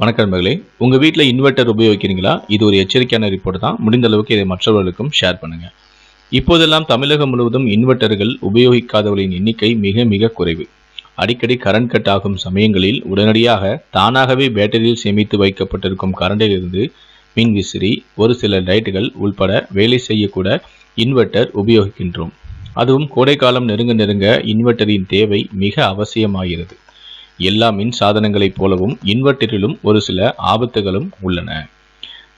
வணக்கம் நண்பர்களே. உங்கள் வீட்டில் இன்வெர்ட்டர் உபயோகிக்கிறீங்களா? இது ஒரு எச்சரிக்கையான ரிப்போர்ட் தான். முடிந்த அளவுக்கு இதை மற்றவர்களுக்கும் ஷேர் பண்ணுங்கள் இப்போதெல்லாம் தமிழகம் முழுவதும் இன்வெர்ட்டர்கள் உபயோகிக்காதவர்களின் எண்ணிக்கை மிக மிக குறைவு. அடிக்கடி கரண்ட் கட் ஆகும் சமயங்களில் உடனடியாக தானாகவே பேட்டரியில் சேமித்து வைக்கப்பட்டிருக்கும் கரண்டிலிருந்து மின் விசிறி ஒரு சில லைட்டுகள் உள்பட வேலை செய்யக்கூட இன்வெர்ட்டர் உபயோகிக்கின்றோம். அதுவும் கோடைக்காலம் நெருங்க நெருங்க இன்வெர்ட்டரின் தேவை மிக அவசியமாகிறது. எல்லா மின் சாதனங்களைப் போலவும் இன்வெர்ட்டரிலும் ஒரு சில ஆபத்துகளும் உள்ளன.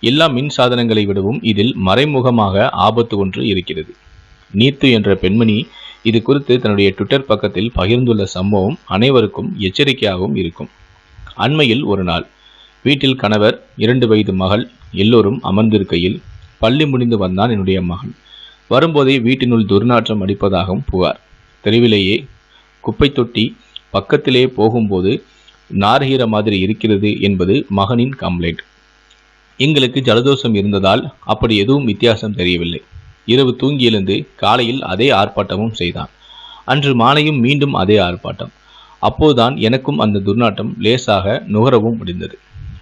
எல்லா மின் சாதனங்களை விடவும் இதில் மறைமுகமாக ஆபத்து ஒன்று இருக்கிறது. நீத்து என்ற பெண்மணி இது குறித்து தன்னுடைய ட்விட்டர் பக்கத்தில் பகிர்ந்துள்ள சம்பவம் அனைவருக்கும் எச்சரிக்கையாகவும் இருக்கும். அண்மையில் ஒரு நாள் வீட்டில் கணவர் இரண்டு வயது மகள் எல்லோரும் அமர்ந்திருக்கையில் பள்ளி முடிந்து வந்தான் என்னுடைய மகன். வரும்போதே வீட்டினுள் துர்நாற்றம் அடிப்பதாகவும் புகார். தெருவிலேயே குப்பை தொட்டி பக்கத்திலே போகும்போது நார்கிற மாதிரி இருக்கிறது என்பது மகனின் கம்ப்ளைண்ட் எங்களுக்கு ஜலதோஷம் இருந்ததால் அப்படி எதுவும் வித்தியாசம் தெரியவில்லை. இரவு தூங்கி எழுந்து காலையில் அதே ஆர்ப்பாட்டமும் செய்தான். அன்று மாலையும் மீண்டும் அதே ஆர்ப்பாட்டம். அப்போதுதான் எனக்கும் அந்த துர்நாற்றம் லேசாக நுகரவும் முடிந்தது.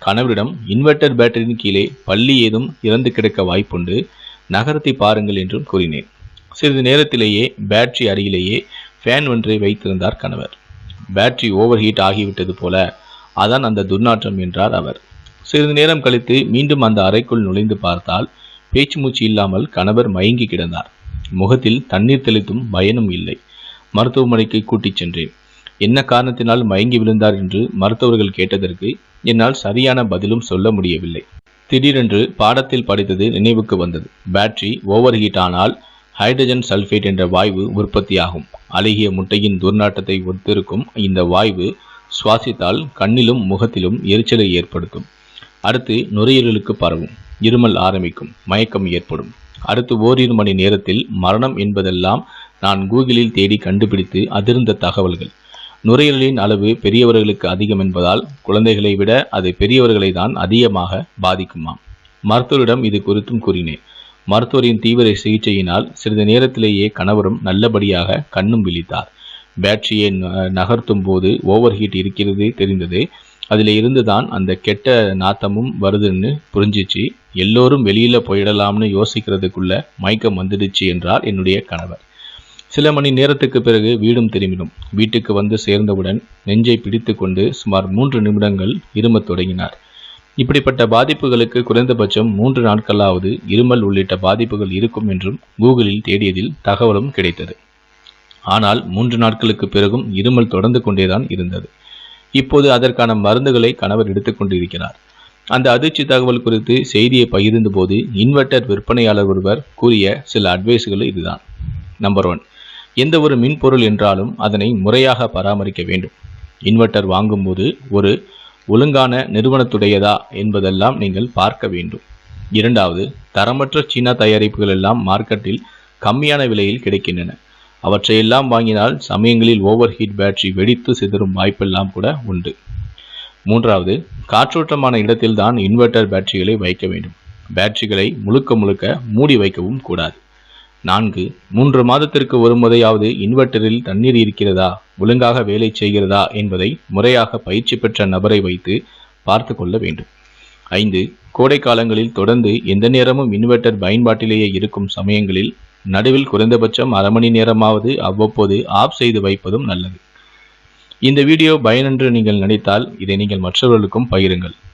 கணவரிடம் இன்வெர்ட்டர் பேட்டரியின் கீழே பள்ளி ஏதும் இறந்து கிடக்க வாய்ப்புண்டு நகரத்தை பாருங்கள் என்றும் கூறினேன். சிறிது நேரத்திலேயே பேட்டரி அருகிலேயே ஃபேன் ஒன்றை வைத்திருந்தார் கணவர். பேட்டரி ஓவர் ஹீட் ஆகிவிட்டது போல அதான் அந்த துர்நாற்றம் என்றார் அவர். சிறிது நேரம் கழித்து மீண்டும் அந்த அறைக்குள் நுழைந்து பார்த்தால் பேச்சு மூச்சு இல்லாமல் கணவர் மயங்கி கிடந்தார். முகத்தில் தண்ணீர் தெளித்தும் பயனும் இல்லை. மருத்துவமனைக்கு கூட்டிச் சென்றேன். என்ன காரணத்தினால் மயங்கி விழுந்தார் என்று மருத்துவர்கள் கேட்டதற்கு என்னால் சரியான பதிலும் சொல்ல முடியவில்லை. திடீரென்று பாடத்தில் படித்தது நினைவுக்கு வந்தது. பேட்டரி ஓவர் ஹீட் ஆனால் ஹைட்ரஜன் சல்ஃபேட் என்ற வாயு உற்பத்தியாகும். அழுகிய முட்டையின் துர்நாட்டத்தை ஒத்திருக்கும் இந்த வாயு சுவாசித்தால் கண்ணிலும் முகத்திலும் எரிச்சலை ஏற்படுத்தும். அடுத்து நுரையீரலுக்கு பரவும். இருமல் ஆரம்பிக்கும். மயக்கம் ஏற்படும். அடுத்து ஓரிரு மணி நேரத்தில் மரணம் என்பதெல்லாம் நான் கூகுளில் தேடி கண்டுபிடித்து அதிர்ந்த தகவல்கள். நுரையீரலின் அளவு பெரியவர்களுக்கு அதிகம் என்பதால் குழந்தைகளை விட அது பெரியவர்களை தான் அதிகமாக பாதிக்குமாம். மருத்துவரிடம் இது குறித்தும் கூறினேன். மருத்துவரின் தீவிர சிகிச்சையினால் சிறிது நேரத்திலேயே கணவரும் நல்லபடியாக கண்ணும் விழித்தார். பேட்டரியை நகர்த்தும் போது ஓவர் ஹீட் இருக்கிறது தெரிந்தது அதில் இருந்து தான் அந்த கெட்ட நாத்தமும் வருதுன்னு புரிஞ்சிச்சு. எல்லோரும் வெளியில் போயிடலாம்னு யோசிக்கிறதுக்குள்ள மயக்கம் வந்துடுச்சு என்றார் என்னுடைய கணவர். சில மணி நேரத்துக்கு பிறகு வீடும் திரும்பினோம். வீட்டுக்கு வந்து சேர்ந்தவுடன் நெஞ்சை பிடித்து கொண்டு சுமார் மூன்று நிமிடங்கள் இருமத் தொடங்கினார். இப்படிப்பட்ட பாதிப்புகளுக்கு குறைந்தபட்சம் மூன்று நாட்களாவது இருமல் உள்ளிட்ட பாதிப்புகள் இருக்கும் என்றும் கூகுளில் தேடியதில் தகவலும் கிடைத்தது. ஆனால் மூன்று நாட்களுக்கு பிறகும் இருமல் தொடர்ந்து கொண்டேதான் இருந்தது. இப்போது அதற்கான மருந்துகளை கணவர் எடுத்துக்கொண்டிருக்கிறார் அந்த அதிர்ச்சி தகவல் குறித்து செய்தியை பகிர்ந்த போது இன்வெர்ட்டர் விற்பனையாளர் ஒருவர் கூறிய சில அட்வைஸ்கள் இதுதான். நம்பர் ஒன் எந்த ஒரு மின்பொருள் என்றாலும் அதனை முறையாக பராமரிக்க வேண்டும். இன்வெர்ட்டர் வாங்கும்போது ஒரு ஒழுங்கான நிறுவனத்துடையதா என்பதெல்லாம் நீங்கள் பார்க்க வேண்டும். இரண்டாவது தரமற்ற சீனா தயாரிப்புகள் எல்லாம் மார்க்கெட்டில் கம்மியான விலையில் கிடைக்கின்றன. அவற்றையெல்லாம் வாங்கினால் சமயங்களில் ஓவர் ஹீட் பேட்டரி வெடித்து சிதறும் வாய்ப்பெல்லாம் கூட உண்டு. மூன்றாவது காற்றோட்டமான இடத்தில்தான் இன்வெர்ட்டர் பேட்டரிகளை வைக்க வேண்டும். பேட்டரிகளை முழுக்க முழுக்க மூடி வைக்கவும் கூடாது. நான்கு மூன்று மாதத்திற்கு ஒரு முறையாவது இன்வெர்ட்டரில் தண்ணீர் இருக்கிறதா? ஒழுங்காக வேலை செய்கிறதா? என்பதை முறையாக பயிற்சி பெற்ற நபரை வைத்து பார்த்து கொள்ள வேண்டும். ஐந்து கோடை காலங்களில் தொடர்ந்து எந்த நேரமும் இன்வெர்ட்டர் பயன்பாட்டிலேயே இருக்கும் சமயங்களில் நடுவில் குறைந்தபட்சம் அரை மணி நேரமாவது அவ்வப்போது ஆஃப் செய்து வைப்பதும் நல்லது. இந்த வீடியோ பயனென்று நீங்கள் நினைத்தால் இதை நீங்கள் மற்றவர்களுக்கும் பகிருங்கள்.